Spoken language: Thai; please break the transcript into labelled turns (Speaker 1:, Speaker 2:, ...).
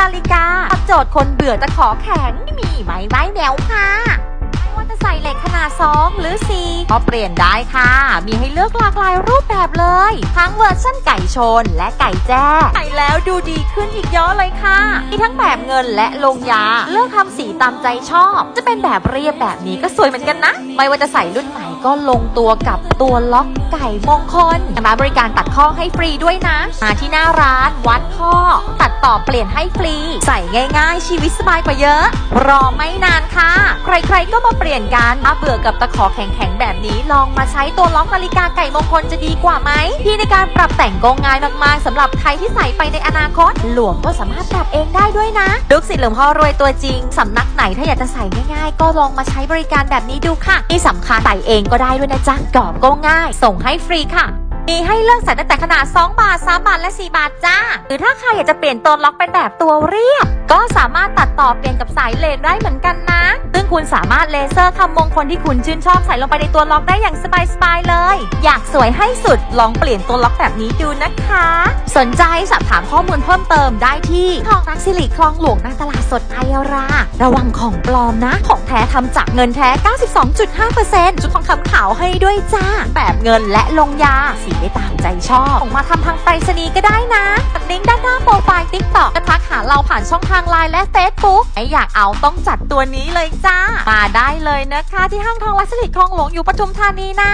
Speaker 1: นาฬิกาตอบโจทย์คนเบื่อตะขอแข็งไม่มีไม้ไม้แนวค่ะไม่ว่าจะใส่เหล็กขนาด 2 หรือ 4 ก็เปลี่ยนได้ค่ะ มีให้เลือกหลากหลายรูป ทั้งเวอร์ชั่นไก่ชนและไก่แจ้ใส่แล้วดูดีขึ้นอีกเยอะเลยค่ะ มีทั้งแบบเงินและลงยา เลือกทำสีตามใจชอบ จะเป็นแบบเรียบแบบนี้ก็สวยเหมือนกันนะ ไม่ว่าจะใส่รุ่นไหนก็ลงตัวกับตัวล็อกไก่มงคลมาบริการตัดข้อให้ฟรีด้วยนะ มาที่หน้าร้านวัดข้อ ตัดต่อเปลี่ยนให้ฟรี ใส่ง่าย ๆ ชีวิตสบายกว่าเยอะ รอไม่นานค่ะ ใครๆก็มาเปลี่ยนกันถ้าเบื่อกับตะขอแข็งๆแบบนี้ ลองมาใช้ตัวล็อกนาฬิกาไก่มงคลจะดีกว่าไหมที่ในการปรับแต่งก็ง่ายมากๆสำหรับใครที่ใส่ไปในอนาคต หลวงก็สามารถปรับเองได้ด้วยนะลูกศิษย์หลวงพ่อรวยตัวจริงสำนักไหนถ้าอยากจะใส่ง่ายๆ ก็ลองมาใช้บริการแบบนี้ดูค่ะ ที่สำคัญใส่เองก็ได้ด้วยนะจ๊ะกรอบก็ง่าย ส่งให้ฟรีค่ะมีให้เลือกใส่ตั้งแต่ขนาด 2 บาท 3 บาท และ 4 บาทจ้า หรือถ้าใครอยากจะเปลี่ยนตัวล็อกเป็นแบบตัวเรียบ ก็สามารถตัดต่อเปลี่ยนกับสายเลนได้เหมือนกันนะ ซึ่งคุณสามารถเลเซอร์คำมงคลที่คุณชื่นชอบใส่ลงไปในตัวล็อกได้อย่างสบายๆเลย อยากสวยให้สุดลองเปลี่ยนตัวล็อกแบบนี้ดูนะคะ สนใจสอบถามข้อมูลเพิ่มเติมได้ที่ทองรักสิริคลองหลวงหน้าตลาดสดไอรา ระวังของปลอมนะ ของแท้ทำจากเงินแท้ 92.5%จุดทองคำขาวให้ด้วยจ้า แบบเงินและลงยา สีได้ตามใจชอบส่งมาทำทางไปรษณีย์ก็ได้นะกดลิงก์ด้านหน้าโปรไฟล์ติ๊กต็อกทักหาเราผ่านช่องทางางไลน์และเฟซบุ๊กไออยากเอาต้องจัดตัวนี้เลยจ้า มาได้เลยนะคะที่ห้างทองรักสิริคลองหลวงอยู่ปทุมธานีนะ